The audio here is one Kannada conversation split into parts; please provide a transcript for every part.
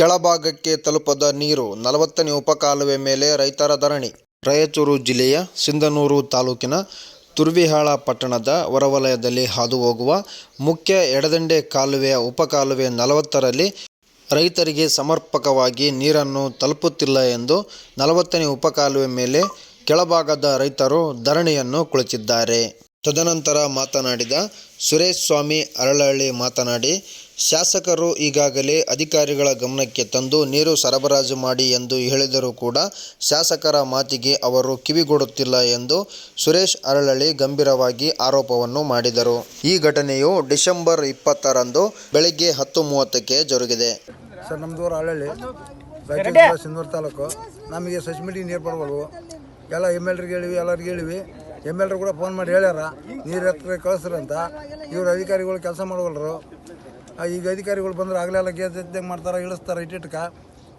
ಕೆಳಭಾಗಕ್ಕೆ ತಲುಪದ ನೀರು ನಲವತ್ತನೇ ಉಪಕಾಲುವೆ ಮೇಲೆ ರೈತರ ಧರಣಿ. ರಾಯಚೂರು ಜಿಲ್ಲೆಯ ಸಿಂಧನೂರು ತಾಲೂಕಿನ ತುರ್ವಿಹಾಳ ಪಟ್ಟಣದ ಹೊರವಲಯದಲ್ಲಿ ಹಾದು ಹೋಗುವ ಮುಖ್ಯ ಎಡದಂಡೆ ಕಾಲುವೆಯ ಉಪಕಾಲುವೆ ನಲವತ್ತರಲ್ಲಿ ರೈತರಿಗೆ ಸಮರ್ಪಕವಾಗಿ ನೀರನ್ನು ತಲುಪುತ್ತಿಲ್ಲ ಎಂದು ನಲವತ್ತನೇ ಉಪಕಾಲುವೆ ಮೇಲೆ ಕೆಳಭಾಗದ ರೈತರು ಧರಣಿಯನ್ನು ಕುಳಿತಿದ್ದಾರೆ. ತದನಂತರ ಮಾತನಾಡಿದ ಸುರೇಶ್ ಸ್ವಾಮಿ ಅರಳಹಳ್ಳಿ ಮಾತನಾಡಿ ಶಾಸಕರು ಈಗಾಗಲೇ ಅಧಿಕಾರಿಗಳ ಗಮನಕ್ಕೆ ತಂದು ನೀರು ಸರಬರಾಜು ಮಾಡಿ ಎಂದು ಹೇಳಿದರೂ ಕೂಡ ಶಾಸಕರ ಮಾತಿಗೆ ಅವರು ಕಿವಿಗೊಡುತ್ತಿಲ್ಲ ಎಂದು ಸುರೇಶ್ ಅರಳಳ್ಳಿ ಗಂಭೀರವಾಗಿ ಆರೋಪವನ್ನು ಮಾಡಿದರು. ಈ ಘಟನೆಯು ಡಿಸೆಂಬರ್ ಇಪ್ಪತ್ತರಂದು ಬೆಳಗ್ಗೆ ಹತ್ತು ಮೂವತ್ತಕ್ಕೆ ಜರುಗಿದೆ. ಸರ್ ನಮ್ಮದು ಅರಳಳ್ಳಿ. ಹಳ್ಳಿ ರಾಯಚೂರು ಜಿಲ್ಲೆ ಸಿಂಧೂರು ತಾಲೂಕು. ನಮಗೆ ಸಸಿಮಿಡಿ ನೀರು ಬರವಲ್ವು ಎಲ್ಲ ಎಂ ಎಲ್ ಹೇಳಿವಿ ಎಲ್ಲರಿಗೆ ಹೇಳಿವಿ. ಎಂ ಎಲ್ರು ಕೂಡ ಫೋನ್ ಮಾಡಿ ಹೇಳ್ಯಾರ ನೀರು ಹತ್ರ ಕಳಿಸ್ರಂತ ಇವರು ಅಧಿಕಾರಿಗಳು ಕೆಲಸ ಮಾಡವಲ್ರು. ಈಗ ಅಧಿಕಾರಿಗಳು ಬಂದ್ರೆ ಆಗಲೆಲ್ಲ ಗೇಜ್ ಎದ್ದಂಗೆ ಮಾಡ್ತಾರೆ ಇಳಿಸ್ತಾರೆ ಇಟ್ಟಿಟ್ಕ.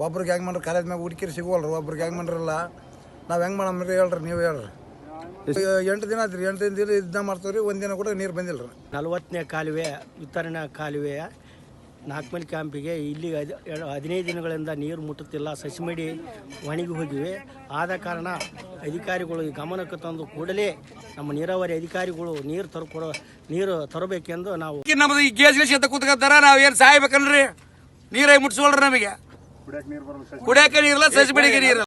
ಒಬ್ರಿಗೆ ಹೆಂಗೆ ಮಾಡ್ರಿ ಕಾಲೇಜ್ ಮ್ಯಾಗ ಹುಡುಕಿರಿ ಸಿಗುವಲ್ರು ಒಬ್ರಿಗೆ ಹೆಂಗೆ ಮಾಡಿರಲ್ಲ ನಾವು ಹೆಂಗೆ ಮಾಡಮ್ರಿ ಹೇಳ್ರಿ, ನೀವು ಹೇಳ್ರಿ. ಎಂಟು ದಿನ ಆತ್ರಿ, ಎಂಟು ದಿನ ಇದನ್ನ ಮಾಡ್ತೀವಿ ರೀ ಒಂದಿನ ಕೂಡ ನೀರು ಬಂದಿಲ್ಲ ರೀ ನಲವತ್ತನೇ ಕಾಲುವೆ, ವಿತರಣಾ ಕಾಲುವೆಯ ನಾಲ್ಕಮೈಲ್ ಕ್ಯಾಂಪಿಗೆ ಇಲ್ಲಿ ಹದಿನೈದು ದಿನಗಳಿಂದ ನೀರು ಮುಟ್ಟುತ್ತಿಲ್ಲ. ಸಸಿಮಡಿ ಒಣಗಿ ಹೋಗಿವೆ. ಆದ ಕಾರಣ ಅಧಿಕಾರಿಗಳು ಈ ಗಮನಕ್ಕೆ ತಂದು ಕೂಡಲೇ ನಮ್ಮ ನೀರಾವರಿ ಅಧಿಕಾರಿಗಳು ನೀರು ತರ್ಕೊಡೋ ನೀರು ತರಬೇಕೆಂದು ನಾವು ನಮ್ದು ಈ ಗೇಜ್ ಗೇಜ್ ಅಂತ ಕೂತ್ಕೊತಾರ ನಾವ್ ಏನ್ ಸಾಯ್ಬೇಕನ್ರಿ? ನೀರೇ ಮುಟ್ಸ್ಕೊಳ್ರಿ ನಮಗೆ. ಕುಡಿಯಾಕ ನೀರಿಲ್ಲ ಸಸಿ ಬೆಳಿಗ್ಗೆ ನೀರಿಲ್ಲ